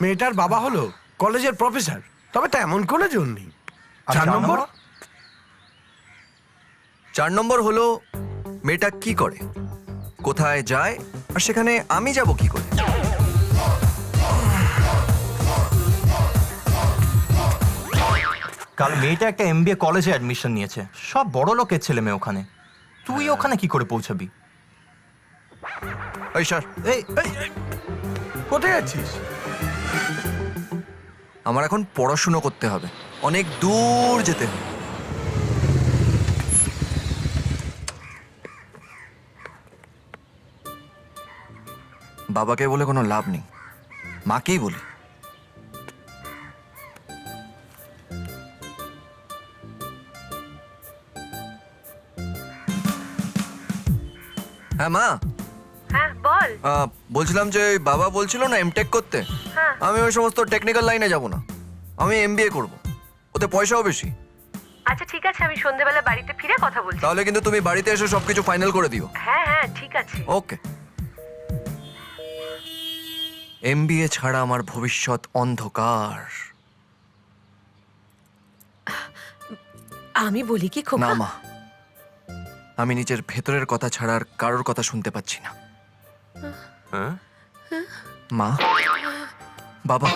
মেয়েটার বাবা হলো কলেজের প্রফেসর তবে তেমন কোনো জোর নেই। চার নম্বর? চার নম্বর হলো মেয়েটা কি করে? কোথায় যায়? আর সেখানে আমি যাব কি করে? কাল মেয়েটা একটা এমবিএ কলেজে অ্যাডমিশন নিয়েছে। সব বড় লোকের ছেলে মেয়ে ওখানে। তুই ওখানে কি করে পৌঁছাবি? ওই স্যার। এই এই, এই, কোথায় যাচ্ছিস আমার এখন পড়াশুনো করতে হবে। অনেক দূর যেতে হবে। বাবাকে বলে কোনো লাভ নেই। মাকেই বলি। হ্যাঁ মা? হ্যাঁ বল। বলছিলাম যে বাবা বলছিল না এমটেক করতে। আমি ওই সমস্ত টেকনিক্যাল লাইনে যাব না। আমি এমবিএ করব। ওতে পয়সাও বেশি। আচ্ছা ঠিক আছে আমি সন্ধেবেলা বাড়িতে ফিরে কথা বলছি। তাহলে কিন্তু তুমি বাড়িতে এসে সবকিছু ফাইনাল করে দিও। হ্যাঁ হ্যাঁ ঠিক আছে। ওকে এমবিএ ছাড়া আমার ভবিষ্যৎ অন্ধকার। আমি বলি কি না খোকা মা। আমি নিজের ভেতরের কথা ছাড়া আর কারোর কথা শুনতে পাচ্ছি না। হ্যাঁ? মা? বাবা।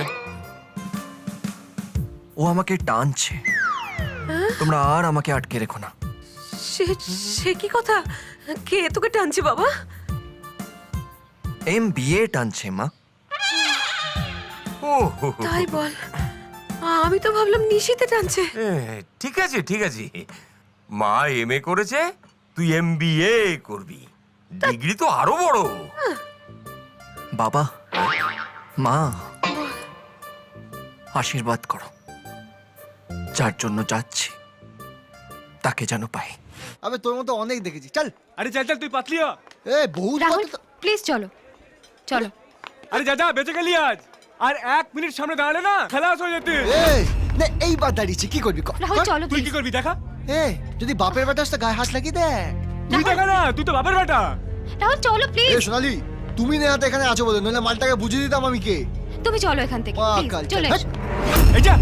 ও আমাকে টানছে। তোমরা আর আমাকে আটকে রেখো না। সে সে কি কথা? কে তোকে টানছে বাবা? এম বিএ টানছে মা। ও। তাই বল। আমি তো ভাবলাম নিশিতে টানছে। ঠিক আছে ঠিক আছে। মা এম এ করেছে তুই এম বি এ করবি। ডিগ্রি তো আরও বড়। বাবা মা আশীর্বাদ করো। যার জন্য যাচ্ছি তাকে যেন পাই। আবে তোর মতো অনেক দেখেছি। চল। আরে চল চল তুই পাতলি হ। এ বহু রাহুল প্লিজ চলো। চলো। আরে যা যা বেঁচে গেলি আজ। আর এক মিনিট সামনে দাঁড়ালে না খেলাস হয়ে যেতে এই না এইবার দাঁড়িয়েছি কি করবি কর, রাহুল চলো তুই কি করবি দেখা? এ যদি বাপের বেটা আসতে গায়ে হাত লাগিয়ে দে। তুই দেখা না তুই তো বাপের বেটা। রাহুল চলো এ প্লিজ সোনালি তুমি নেহাতে এখানে আছো বলে নইলে মালটাকে বুঝিয়ে দিতাম আমি কে। তুমি চলো এখান থেকে প্লিজ পাকাল, চলে চল, এসো। এই যা!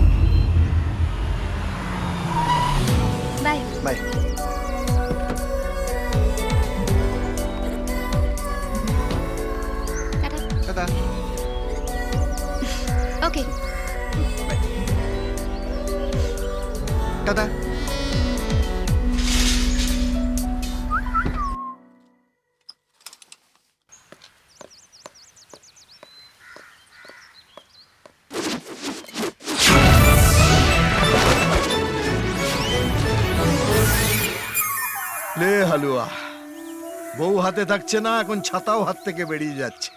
বাই। বাই। টাটা। Okay tata. বউ হাতে থাকছে না এখন ছাতাও হাত থেকে বেরিয়ে যাচ্ছে।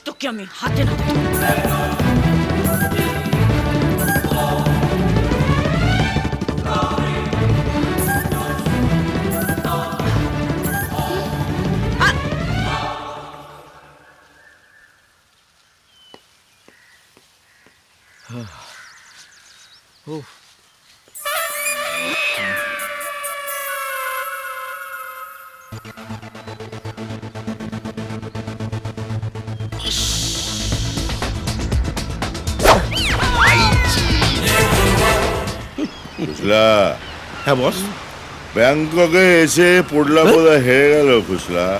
ひときわみはてな。で。はあ、おう。খুশলা হ্যাঁ বস। ব্যাংককে এসে পড়লা বোধা হেরে গেল খুশলা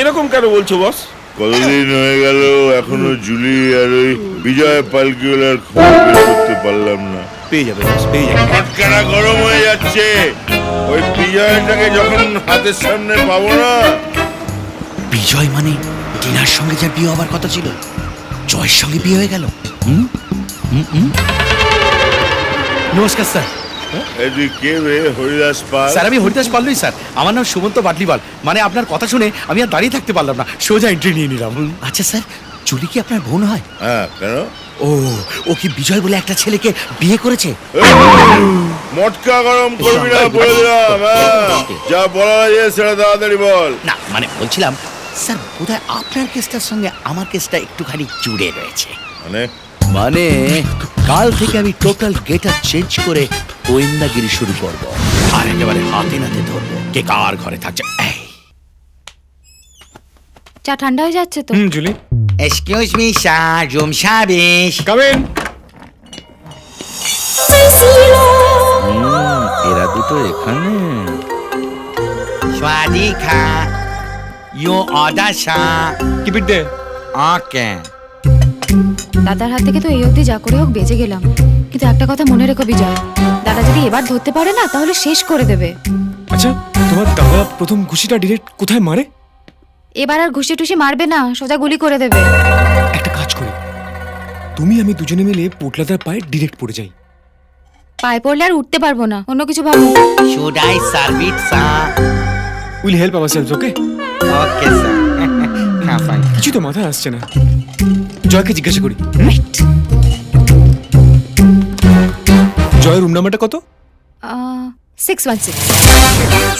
এরকম কেন বলছো বস? কতদিন হয়ে গেল এখনও জুলি আর ওই বিজয় পালকিওলার খবর বের করতে পারলাম না। পেয়ে যাবে বস পেয়ে যাবে। হাতখানা গরম হয়ে যাচ্ছে। ওই বিজয়টাকে যখন হাতের সামনে পাবো না। বিজয় মানে টিনার সঙ্গে যার বিয়ে হবার কথা ছিল। জয়ের সঙ্গে বিয়ে হয়ে গেল। হুম? হুম, হুম। নমস্কার স্যার। এই কে রে? হরিদাস পাল। স্যার আমি হরিদাস স্যার। আমার নাম সুমন্ত মানে আপনার কথা শুনে আমি আর দাঁড়িয়ে থাকতে পারলাম না। সোজা এন্ট্রি নিয়ে নিলাম। আচ্ছা স্যার চুলি কি আপনার বোন হয়? হ্যাঁ কেন? ও ও কি বিজয় বলে একটা ছেলেকে বিয়ে করেছে? মটকা গরম করবি না বলে দিলাম হ্যাঁ। যা বলার আছে সেটা তাড়াতাড়ি বল। না মানে বলছিলাম স্যার বোধহয় আপনার কেসটার সঙ্গে আমার কেসটা একটুখানি জুড়ে রয়েছে। মানে? মানে কাল থেকে আমি টোটাল গেটআপ চেঞ্জ করে গোয়েন্দাগিরি শুরু করব। আর একেবারে হাতে নাতে ধরবো। কে কার ঘরে থাকছে? এই। চা ঠান্ডা হয়ে যাচ্ছে তো? হুম Julie. Excuse me sir come in এরা দুটো এখানে। ইউ অর্ডার সা কিপ ইট দে ওকে দাদার হাত থেকে তো এই অবধি যা করে হোক বেঁচে গেলাম। কিন্তু একটা কথা মনে রেখো বিজয় দাদা যদি এবার ধরতে পারে না তাহলে শেষ করে দেবে। আচ্ছা তোমার দাদা প্রথম ঘুষিটা ডিরেক্ট কোথায় মারে? এবার আর ঘুষি টুসি মারবে না সোজা গুলি করে দেবে। একটা কাজ করি। তুমি আমি দুজনে মিলে পোটলাদার পায়ে ডিরেক্ট পড়ে যাই। পায়ে পড়লে আর উঠতে পারব না অন্য কিছু ভাবো। শুড আই সার্ভ ইট সা will help ourself okay okay sir হ্যাঁ ফাইন কিছু তো মাথায় আসছে না। জয়কে জিজ্ঞাসা করি। জয় রুম নাম্বারটা কত? Six one six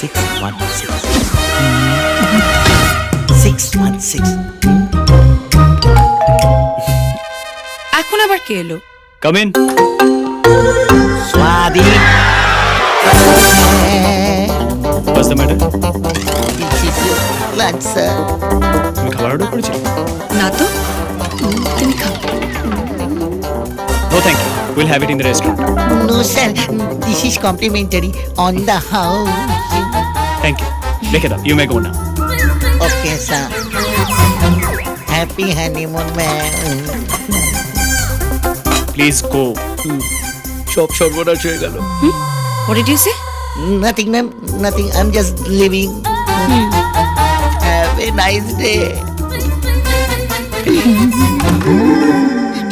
six one six six one six এখন আবার কে এলো? স্বাদি ম্যাটার লাঞ্চ স্যার তুমি খাবার অর্ডার করেছিলে? না তো। তুমি খাও no thank you will have it in the restaurant no sir this is complimentary on the house thank you লিখে দাও ইউ মে গো না okay sir happy honeymoon ma'am please go সব সর্বনাশ হয়ে গেল what did you say nothing ma'am nothing I am just leaving have a nice day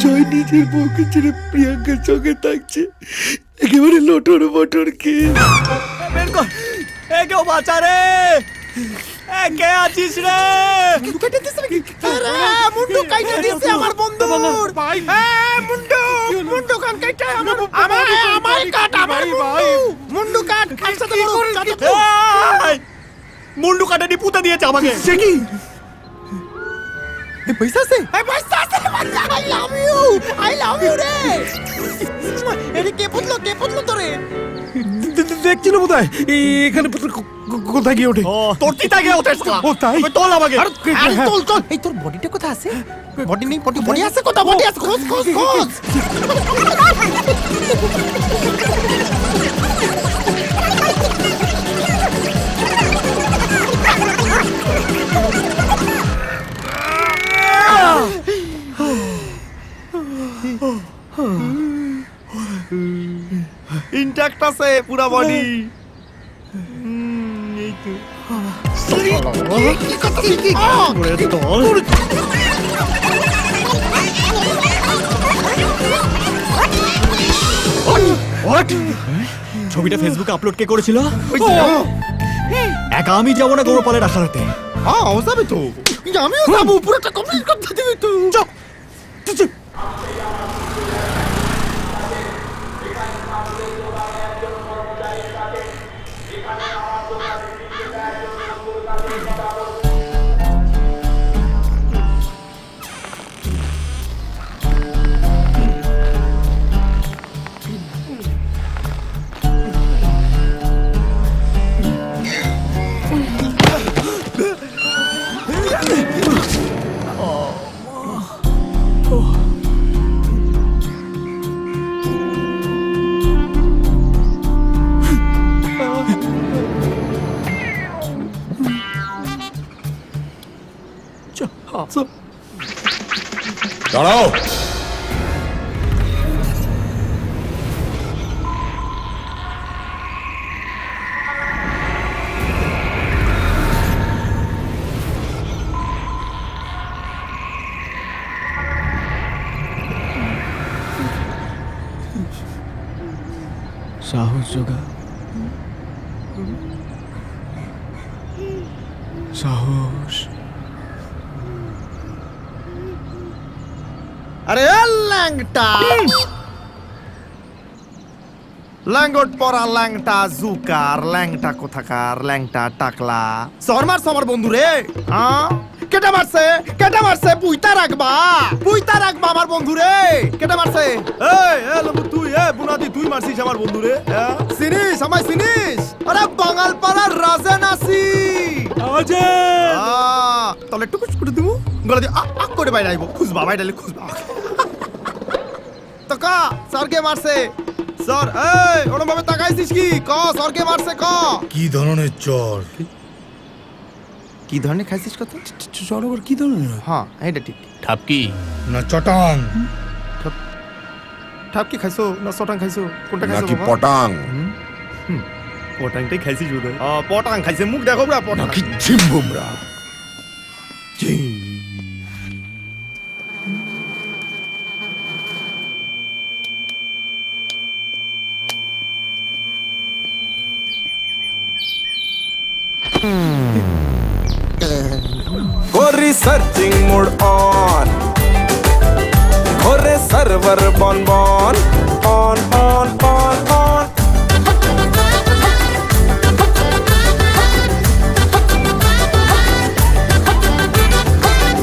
জয় নিজের বউকে ছেড়ে প্রিয়াঙ্কার সঙ্গে থাকছে। একেবারে লটর বটর কে? কেউ বাঁচা রে! কে আছিস রে! মুন্ডু কাইটা দিছে আমার বন্ধুর! ভাই মুন্ডু! মুন্ডু কান কাইটা আমার আমায় আমায় কাট আমার ভাই মুন্ডু কাট একসাথে বড় মুন্ডু কাটানি পুঁতে দিয়েছে আমাকে। সে কি? এ পয়সা আছে? এ পয়সা আছে I love you I love you রে! এরে কে পুতলো কে পুতলো তোরে? দেখছিল বোধ হয় এখানে কোথায় গিয়ে ওঠে। তোর তিতা গিয়ে ওঠে ও তাই? তোল আমাকে। আরে, আরে হ্যাঁ। তোল তোল। এই তোর বডিটা কোথায় আছে? বডি নেই বডি বডি আছে কোথায়? বডি আছে খোঁজ খোঁজ খোঁজ। ইনট্যাক্ট আছে পুরা বডি এই। তো। ছবিটা ফেসবুকে আপলোড কে করেছিল? একা আমি যাব না গৌরপালে রাখাতে হ্যাঁ যাবে তো। আমিও যাব পুরোটা কমপ্লিট করতে দিবি তো। 없어. 따라오. 사후조가 ল্যাংটা ল্যাঙ্গট পরা ল্যাংটা জুকার ল্যাংটা কোথাকার ল্যাংটা টাকলা সর মারছ আমার বন্ধু রে? কেটে মারছে কেটে মারছে পুইতা রাখবা পুইতা রাখবা আমার বন্ধু রে কেটে মারছে এই এ লবু তুই এ বুনাদি তুই মারছিস আমার বন্ধু রে? চিনিস আমায় চিনিস আরে বাঙাল পাড়ার রাজেন আসি আহ, তাহলে একটু কুচ করে দিবো গলা দিয়ে আক করে বাইরে আইবো খুঁজবা বাইরে খুঁজবা তো কা স্যারকে মারছে। স্যার এই ওরম ভাবে তাকাইছিস কি? ক স্যারকে মারছে ক। কি ধরনের চর? কি? ধরনের খাইছিস কত চর আবার কি ধরনের? হ্যাঁ এটা ঠিক। ঠাপকি না চটাং। ঠাপ কি খাইছো? না সটাং খাইছো? কোনটা খাইছো নাকি? পটাং? পটাংটাই খাইছিস বোধহয়। পটাং খাইছে। মুখ দেখো পটাং। searching mode on. Hore server bon bon on on on on.